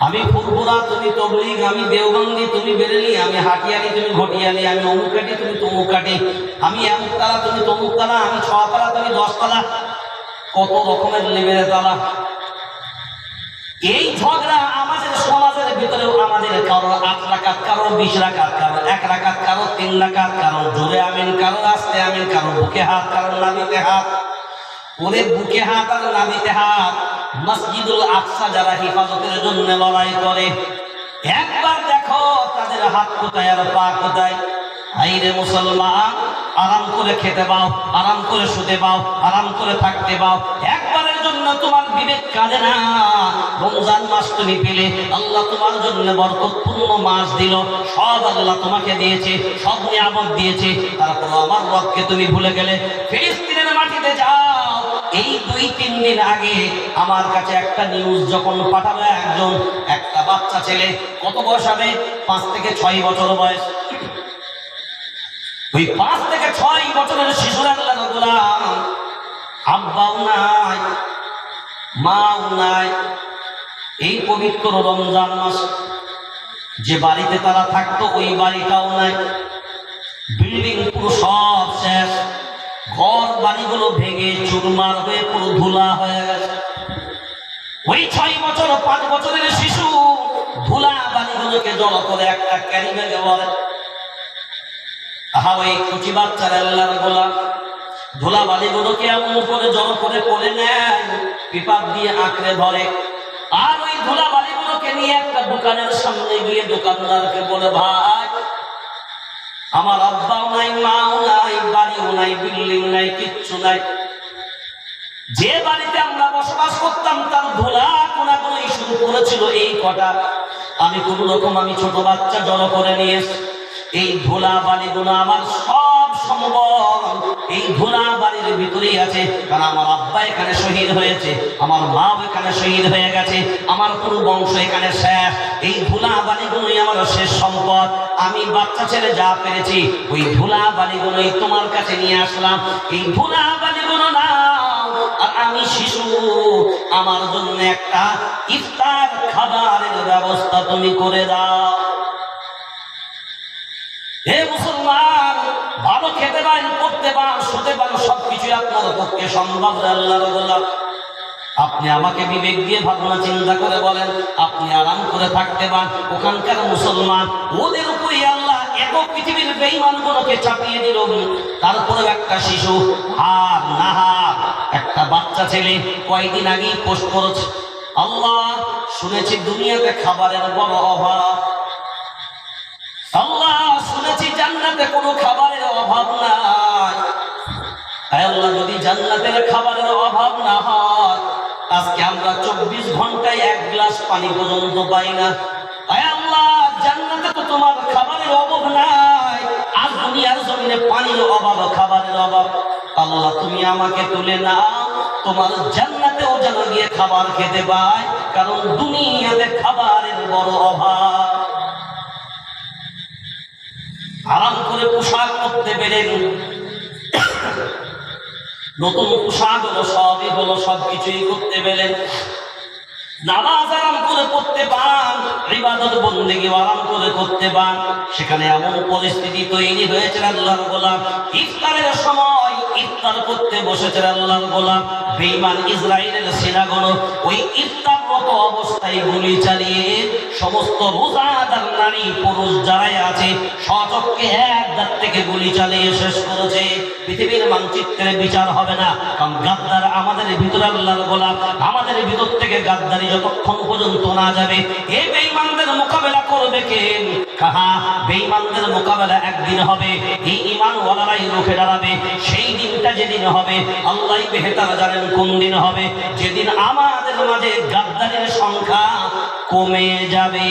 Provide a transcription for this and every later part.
আমি ফুরফুরা তুমি তবলিগ, আমি দেওবন্দি, তুমি বেরেলি, আমি হাটিয়ালি তুমি ঘটিয়ালি, আমি অমুকাটি তুমি তমুকাটি আমি এমুকতলা তুমি তমুকতলা, আমি ছতলা তুমি দশতলা। কত রকমের লেভেলের তালা। এই ঝগড়া আমাদের সমাজের ভিতরেও আমাদের কারও আট রাকাত কারও বিশ রাকাত কারও এক রাকাত কারও তিন রাকাত কারও জোরে আমিন কারও আস্তে আমিন কারও বুকে হাত কারও নাবিতে হাত। ওরে বুকে হাত আর নাবিতে হাত। মসজিদুল আকসা যারা হেফাজতের জন্য লড়াই করে, একবার দেখো তাদের হাত কোথায় আর পা কোথায়। আইরে মুসলমান, আরাম করে খেতে পাও, আরাম করে শুতে পাও, আরাম করে থাকতে পাও। একবারের জন্য তোমার বিবেক কাঁদে না। রমজান মাস তুমি পেলে, আল্লাহ তোমার জন্য বরকতপূর্ণ মাস দিল। সব আল্লাহ তোমাকে দিয়েছে, সব নিয়ামত দিয়েছে। তারপর আমার রবকে তুমি ভুলে গেলে, ফিলিস্তিনের মাটিতে যাও। এই দুই, তিন দিন আগে আমার কাছে একটা নিউজ যখন পাঠালো একজন, একটা বাচ্চা ছেলে, কত বয়স হবে? পাঁচ থেকে ছয় বছর বয়স। ওই পাঁচ থেকে ছয় বছরের শিশুরা গোলাম। আব্বাও নাই, মাও নাই। এই পবিত্র রমজান মাস, যে বাড়িতে তারা থাকতো, ওই বাড়িটাও নাই। বিল্ডিং পুরো সব শেষ। ঘর বাড়িগুলো ভেঙে চুরমার হয়ে পুরো ধুলা হয়ে গেছে। ওই ছয় বছর, পাঁচ বছরের শিশু ধুলা বাড়িগুলোকে জল করে একটা ক্যারি ব্যাগে বলে আহা, ওই কুচি বাচ্চার আল্লাহর গোলাম। ধুলা বালিগুলোকে এমন করে জড়ো করে কোলে নেয় পিপার দিয়ে আঁকড়ে ধরে। আর ওই ধুলা বালিগুলোকে নিয়ে একটা দোকানের সামনে গিয়ে দোকানদারকে বলে, ভাই আমার আব্বাও নাই, মাও নাই, বাড়িও নাই বিল্ডিং নাই, কিচ্ছু নাই। যে বাড়িতে আমরা বসবাস করতাম, তার ধুলা কোনা কোনো শুরু করেছিল এই কটা। আমি কোন রকম আমি ছোট বাচ্চা জড়ো করে নিয়ে এই ধুলা বালিগুলো আমার সব সম্বল। এই ধুলা বাড়ির ভিতরেই আছে, কারণ আমার আব্বা এখানে শহীদ হয়েছে, আমার মাও এখানে শহীদ হয়ে গেছে, আমার পুরো বংশ এখানে শেষ। এই ধুলা বালিগুলোই আমার শেষ সম্পদ। আমি বাচ্চা ছেলে যা পেরেছি, ওই ধুলা বালিগুলোই তোমার কাছে নিয়ে আসলাম। এই ধুলা বালিগুলো আর আমি শিশু, আমার জন্য একটা ইফতার খাবারের ব্যবস্থা তুমি করে দাও। হে মুসলমান, ভালো খেতে পারেন করতে পারেন শুতে পারেন সবকিছু আপনার পক্ষে সম্ভব আল্লাহর গোলাম আপনি আমাকে বিবেক দিয়ে ভাবনা চিন্তা করে বলেন, আপনি আরাম করে থাকতে পান। ওখানকার মুসলমান, ওদের উপরে আল্লাহ এত পৃথিবীর বেইমানগুলোকে চাপিয়ে দিল। তারপরে একটা শিশু, হার, নাহার, একটা বাচ্চা ছেলে কয়েকদিন আগেই পোস্ট করেছে। আল্লাহ, শুনেছি দুনিয়াতে খাবারের বড় অভাব। আল্লাহ, শুনেছি জান্নাতে কোনো খাবারের অভাব নাই। আল্লাহ, যদি জান্নাতের খাবারের অভাব না হয় আজকে আমরা চব্বিশ ঘন্টায় এক গ্লাস পানি পর্যন্ত পাই না। জান্নাতে তো তোমার খাবারের অভাব নাই। আজ পানির অভাব, খাবারের অভাব। আল্লাহ, তুমি আমাকে তুলে নাও। তোমার জান্নাতেও যেন গিয়ে খাবার খেতে পাই কারণ খাবারের বড় অভাব। আরাম করে পোশাক করতে পেরেন। নতুন পোশাক হলো সবই হলো সব কিছুই করতে পেরেন নামাজ আরাম করে করতে পান, ইবাদত বন্দেগী আরাম করে করতে পান। সেখানে এমন পরিস্থিতি তৈরি হয়েছে আল্লাহর গোলাম। ইফতারের সময় ইফতার করতে বসেছে আল্লাহর গোলাম। বেঈমান ইসরায়েলের সেনাগুলো ওই ইফতার মতো অবস্থায় গুলি চালিয়ে সমস্ত রোজাদার নারী পুরুষ যারাই আছে সচককে এক দাঁত থেকে গুলি চালিয়ে শেষ করেছে। পৃথিবীর মানচিত্রে বিচার হবে না। কারণ গাদ্দার আমাদের ভিতরে আল্লাহর গোলাম। আমাদের ভিতর থেকে গাদ্দারি যতক্ষণ পর্যন্ত না যাবে এই বেঈমানদের মোকাবেলা করবে কে? কাহা? বেঈমানদের মোকাবেলা একদিন হবে। এই ইমানওয়ালারাই রুখে দাঁড়াবে। সেই দিনটা যেদিন হবে আল্লাহ বেহেতারা জানেন কোন দিন হবে। যেদিন আমাদের মাঝে গাদ্দারের সংখ্যা কমে যাবে।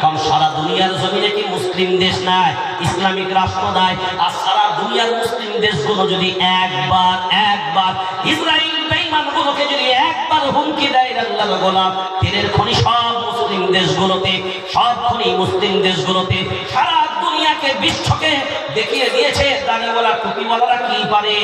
কারণ সারা দুনিয়ার জমিনে কি মুসলিম দেশ নাই? ইসলামিক রাষ্ট্র নাই। আর সারা দুনিয়ার মুসলিম দেশগুলো যদি একবার একবার ইসরায়েল বেঈমানগুলোকে যদি একবার হুমকি দেয় আল্লাহর গোলাম তেলের খনি সব মুসলিম দেশগুলোতে সবক্ষণই মুসলিম দেশগুলোতে, সারা দুনিয়াকে বিশ্বকে দেখিয়ে দিয়েছে দাঁড়িওয়ালা টুপিওয়ালারা কি পারে?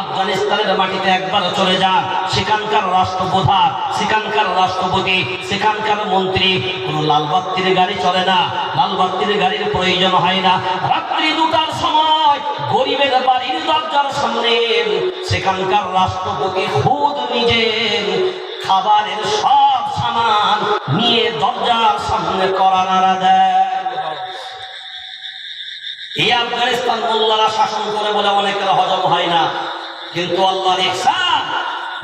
আফগানিস্তানের মাটিতে একবার চলে যান, সেখানকার রাষ্ট্রপ্রধান, সেখানকার রাষ্ট্রপতি, সেখানকার মন্ত্রী, কোনো লালবাত্তির গাড়ি চলে না, লালবাত্তির গাড়ির প্রয়োজন হয় না। রাত্রি সময় গরিবের বাড়ির দরজার সামনে, সেখানকার রাষ্ট্রপতি খুদ নিজের খাবারের সব সামান নিয়ে দরজার সামনে করা নাড়া দেয়। এই আফগানিস্তান মোল্লারা শাসন করে বলে অনেকের হজম হয় না। কিন্তু ইহসান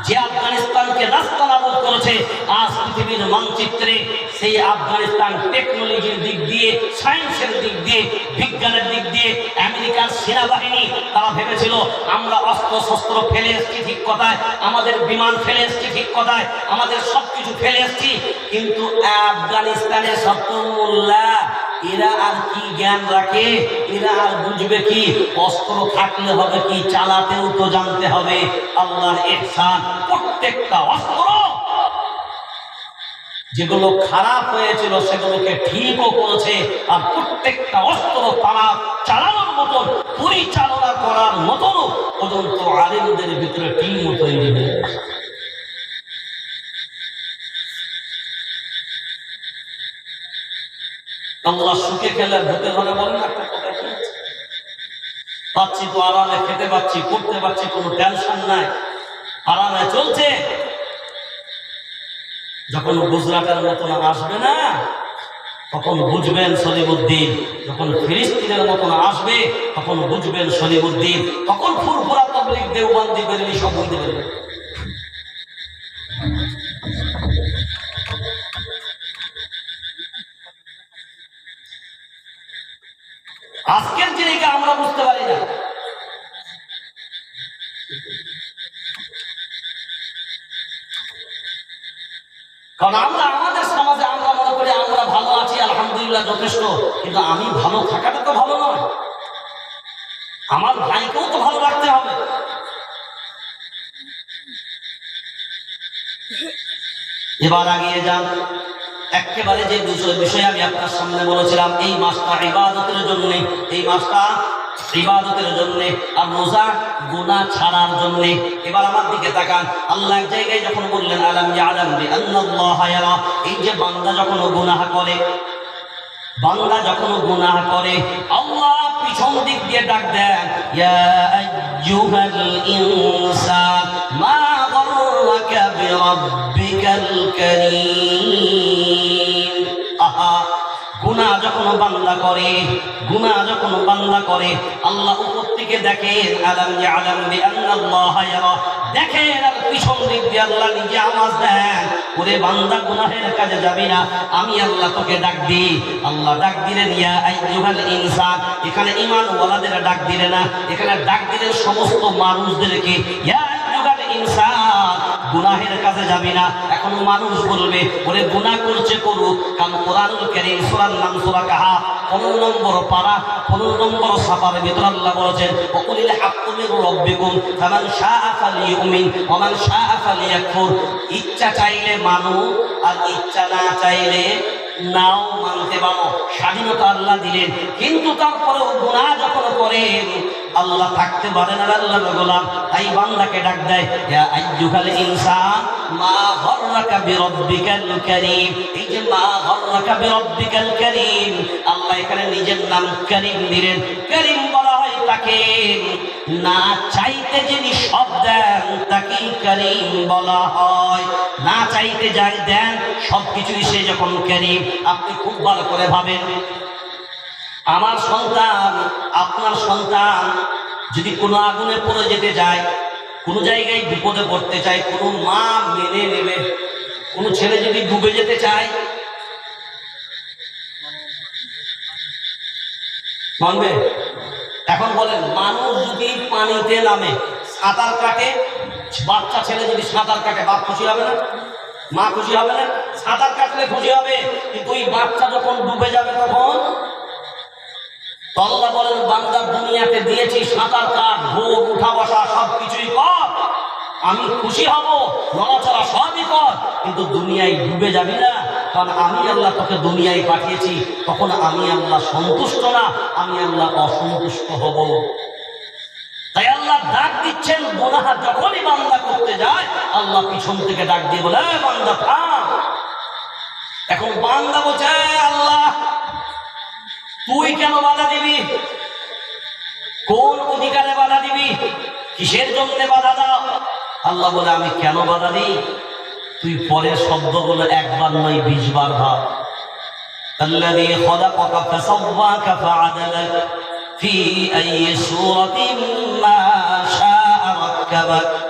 যে আফগানিস্তানকে নাস্তানাবুদ করেছে, আজ পৃথিবীর মানচিত্রে সেই আফগানিস্তান টেকনোলজির দিক দিয়ে সায়েন্সের দিক দিয়ে, বিজ্ঞানের দিক দিয়ে, আমেরিকার সেনাবাহিনী তারা ভেবেছিল, আমরা অস্ত্র, শস্ত্র ফেলে এসছি ঠিক কথায়, আমাদের বিমান ফেলে এসছি ঠিক কথায়, আমাদের সবকিছু ফেলে এসছি, কিন্তু আফগানিস্তানের সত্যমুল্লাহ এরা আর কি জ্ঞান রাখে? এরা আর বুঝবে কি? অস্ত্র থাকলে হবে কি? চালাতেও তো জানতে হবে। আল্লাহর এহসান প্রত্যেকটা অস্ত্র যেগুলো খারাপ হয়েছিল, সেগুলোকে ঠিকও করেছে আর প্রত্যেকটা অস্ত্র তারা চালানোর মতন, পরিচালনা করার মতনও পর্যন্ত আলিমদের ভিতরে টিমও তৈরি হয়েছে আল্লাহ খেলে ভূতে ধরে বলেন, একটা কথা পাচ্ছি তো আরামে খেতে পাচ্ছি করতে পারছি, কোনো টেনশন নাই। আরামে চলছে যখন গুজরাটের মতন আসবে না, তখন বুঝবেন সলিমুদ্দিন। যখন ফিলিস্তিনের মতন আসবে, তখন বুঝবেন সলিমুদ্দিন। তখন ফুরফুরা তবলিক দেওবান্দি বেরলি, সব পারবেন আজকের জিনিসকে আমরা বুঝতে পারি না কারণ আমরা আমাদের সমাজে আমরা মনে করি আমরা ভালো আছি আলহামদুলিল্লাহ যথেষ্ট কিন্তু আমি ভালো থাকাটা তো ভালো নয়। আমার ভাইকেও তো ভালো রাখতে হবে। এবার আগিয়ে যান। একেবারে যে বিষয় আমি আপনার সামনে বলেছিলাম, এই মাসটা ইবাদতের জন্য, এই মাসটা ইবাদতের জন্য আর রোজা গুনাহ ছাড়ার জন্য। এবার আমার দিকে তাকান। আল্লাহ এক জায়গায় যখন বললেন, আলাম আন্নাল্লাহ এই যে বান্দা যখন গুনাহ করে বান্দা যখন গুনাহ করে, আল্লাহ পিছন দিক দিয়ে ডাক দেন, ইয়া আইয়ুহাল ইনসান মা গররাকা বিরাব্বিকাল কারীম। আহা, গুনাহ যখন বান্দা করে, গুনাহ যখন বান্দা করে, আল্লাহ উপর থেকে দেখেন আলাম ইয়ালাম বিআন্নাল্লাহ ইয়ারা দেখেন আর পিছন দিক দিয়ে আল্লাহ নিজে আওয়াজ দেন। ওরে বান্দা, গুনাহের কাজে যাবি না। আমি আল্লাহ তোকে ডাক দিই। আল্লাহ ডাক দিলেন, ইয়া আইয়ুহাল ইনসান। এখানে ইমান ওয়ালাদের ডাক দিলেন না। এখানে ডাক দিলেন সমস্ত মানুষদেরকে। ইয়া আইয়ুহাল ইনসান। গুনাহের কাছে যাবি না। এখন মানুষ বলবে, ওরে গুনাহ করছে করুক কারণ কোরআনুল কারীম সূরার নাম সূরা কাহা 15 নম্বর পারা 15 নম্বর সাফার ভিতর আল্লাহ বলেছেন, ওকুলিল হাক্কু মির রাব্বিকুম, ফামান শাআ ফালিয়ুমিন ওয়া মান শাআ ফালিয়াকফুর। ইচ্ছা চাইলে মানুষ আর ইচ্ছা না চাইলে নাও মানতে পারো স্বাধীনতা আল্লাহ দিলেন। কিন্তু তারপরেও গুণা যখন করেন, আল্লাহ থাকতে পারে না আল্লাহ গোলাম তাই বান্দাকে ডাক দেয় আইজুকাল ইনসান মা গররাকা বিরব্বিকাল কারীম। এই যে মা গররাকা বিরব্বিকাল কারীম, আল্লাহ এখানে নিজের নাম করিম দিলেন। করিম বলা তাকে না চাইতে যিনি সব দেন তাকে করিম বলা হয়। না চাইতে যাই দেন, সব কিছুই সে যখন করিম। আপনি খুব ভালো করে ভাবেন। আমার সন্তান, আপনার সন্তান যদি কোনো আগুনে পড়ে যেতে যায়, কোনো জায়গায় বিপদে পড়তে চায়, কোনো মা মেনে নেবে, কোনো ছেলে যদি ডুবে যেতে চায়, মানবে? এখন বলেন, মানুষ যদি পানিতে নামে, সাঁতার কাটে, বাচ্চা ছেলে যদি সাঁতার কাটে, বাপ খুশি হবে না? মা খুশি হবে না? সাঁতার কাটলে খুশি হবে, কিন্তু ওই বাচ্চা যখন ডুবে যাবে তখন? তলদা বলেন, বান্দা দুনিয়াতে দিয়েছি সাঁতার কাট, ভোর, উঠা, বসা সব কিছুই কর। আমি খুশি হব নড়াচড়া সবই কর কিন্তু দুনিয়ায় ডুবে যাবি না। কারণ আমি আল্লাহ তোকে দুনিয়ায় পাঠিয়েছি, তখন আমি আল্লাহ সন্তুষ্ট না, আমি আল্লাহ অসন্তুষ্ট হব। তাই আল্লাহ ডাক দিচ্ছেন, গোনাহ যখনই বান্দা করতে যায়, আল্লাহ পিছন থেকে ডাক দিয়ে বলে "এই বান্দা, থাম। এখন বান্দা বলছে আল্লাহ, তুই কেন বাধা দিবি? কোন অধিকারে বাধা দিবি? কিসের জন্য বাধা দাও? আল্লাহ বলে আমি কেন বাধা দিই তুই পরের শব্দগুলো একবার নয় বিশ বার ভাব الذي خلقك فسواك فعدلك في أي سورة ما شاء ركبك